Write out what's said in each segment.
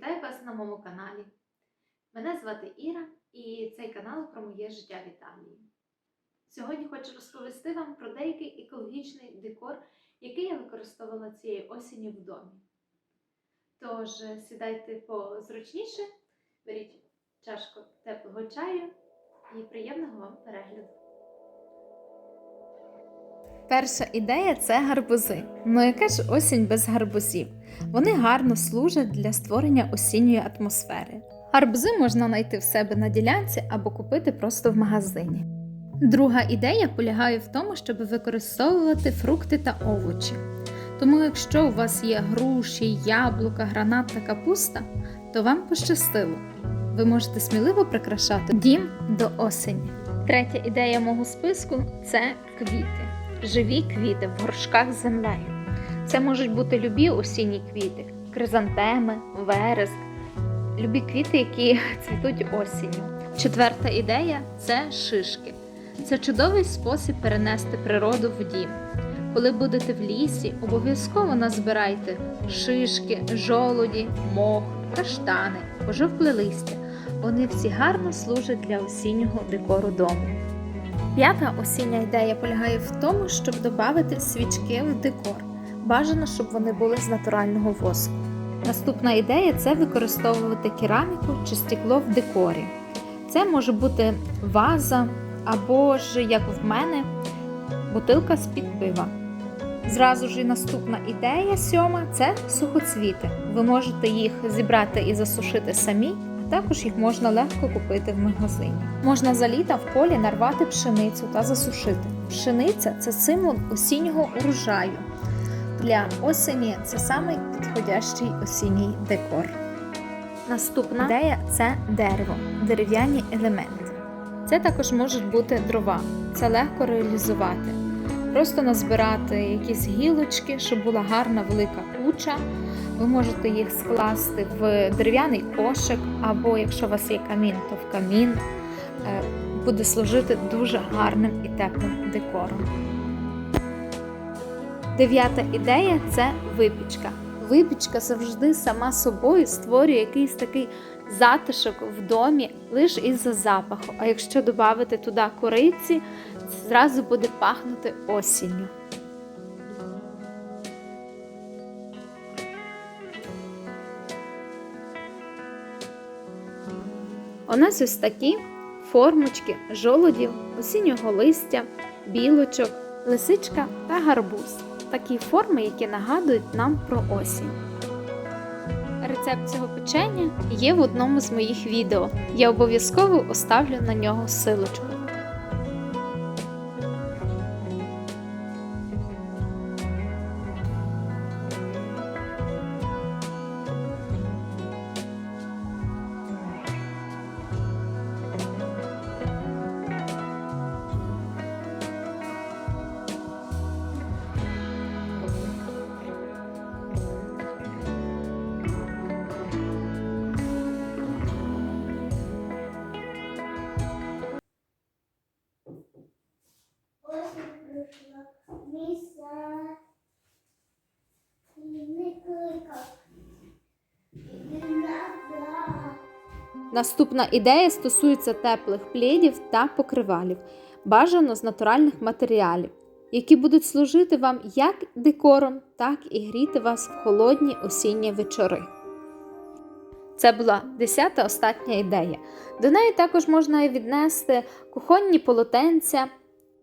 Вітаю вас на моєму каналі. Мене звати Іра і цей канал про моє життя в Італії. Сьогодні хочу розповісти вам про деякий екологічний декор, який я використовувала цієї осені в домі. Тож сідайте позручніше, беріть чашку теплого чаю і приємного вам перегляду. Перша ідея це гарбузи. Ну яка ж осінь без гарбузів? Вони гарно служать для створення осінньої атмосфери. Гарбузи можна знайти в себе на ділянці або купити просто в магазині. Друга ідея полягає в тому, щоб використовувати фрукти та овочі. Тому, якщо у вас є груші, яблука, гранат та капуста, то вам пощастило. Ви можете сміливо прикрашати дім до осені. Третя ідея мого списку це квіти. Живі квіти в горшках з землею. Це можуть бути любі осінні квіти, кризантеми, вереск, любі квіти, які цвітуть осінню. Четверта ідея це шишки. Це чудовий спосіб перенести природу в дім. Коли будете в лісі, обов'язково назбирайте шишки, жолуді, мох, каштани, пожовкле листя. Вони всі гарно служать для осіннього декору дому. П'ята осіння ідея полягає в тому, щоб додати свічки в декор. Бажано, щоб вони були з натурального воску. Наступна ідея це використовувати кераміку чи стекло в декорі. Це може бути ваза або ж, як в мене, бутилка з-під пива. Зразу ж і наступна ідея сьома це сухоцвіти. Ви можете їх зібрати і засушити самі, а також їх можна легко купити в магазині. Можна за літа в полі нарвати пшеницю та засушити. Пшениця це символ осіннього урожаю. Для осені це самий підходящий осінній декор. Наступна ідея це дерево, дерев'яні елементи. Це також можуть бути дрова, це легко реалізувати. Просто назбирати якісь гілочки, щоб була гарна велика куча. Ви можете їх скласти в дерев'яний кошик, або якщо у вас є камін, то в камін. Е, Буде служити дуже гарним і теплим декором. Дев'ята ідея це випічка. Випічка завжди сама собою створює якийсь такий затишок в домі лише із-за запаху. А якщо додати туди кориці, зразу буде пахнути осінню. У нас ось такі формочки жолудів, осіннього листя, білочок, лисичка та гарбуз. Такі форми, які нагадують нам про осінь. Рецепт цього печення є в одному з моїх відео. Я обов'язково оставлю на нього силочку. Наступна ідея стосується теплих плідів та покривалів, бажано з натуральних матеріалів, які будуть служити вам як декором, так і гріти вас в холодні осінні вечори. Це була десята остання ідея. До неї також можна і віднести кухонні полотенця,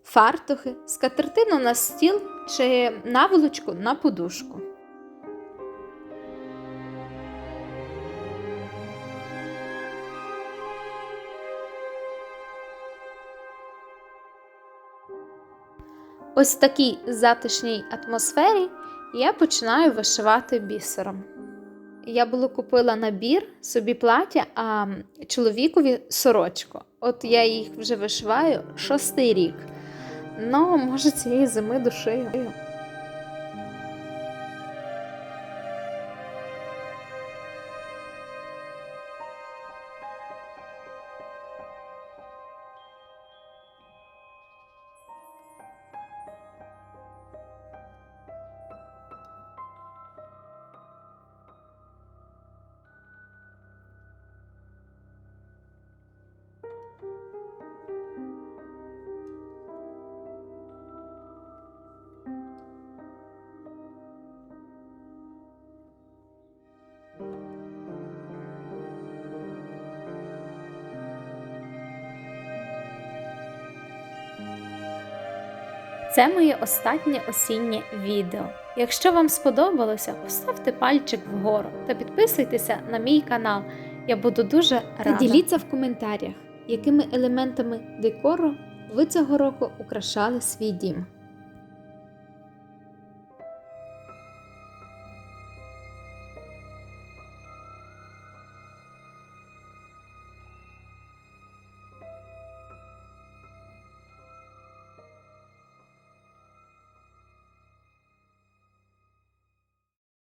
фартухи, скатертину на стіл чи наволочку на подушку. Ось в такій затишній атмосфері я починаю вишивати бісером. Я було купила набір собі плаття, а чоловікові сорочку. От я їх вже вишиваю шостий рік. Ну, може, цієї зими душею. Це моє останнє осіннє відео. Якщо вам сподобалося, поставте пальчик вгору та підписуйтеся на мій канал. Я буду дуже рада. Діліться в коментарях, якими елементами декору ви цього року украшали свій дім.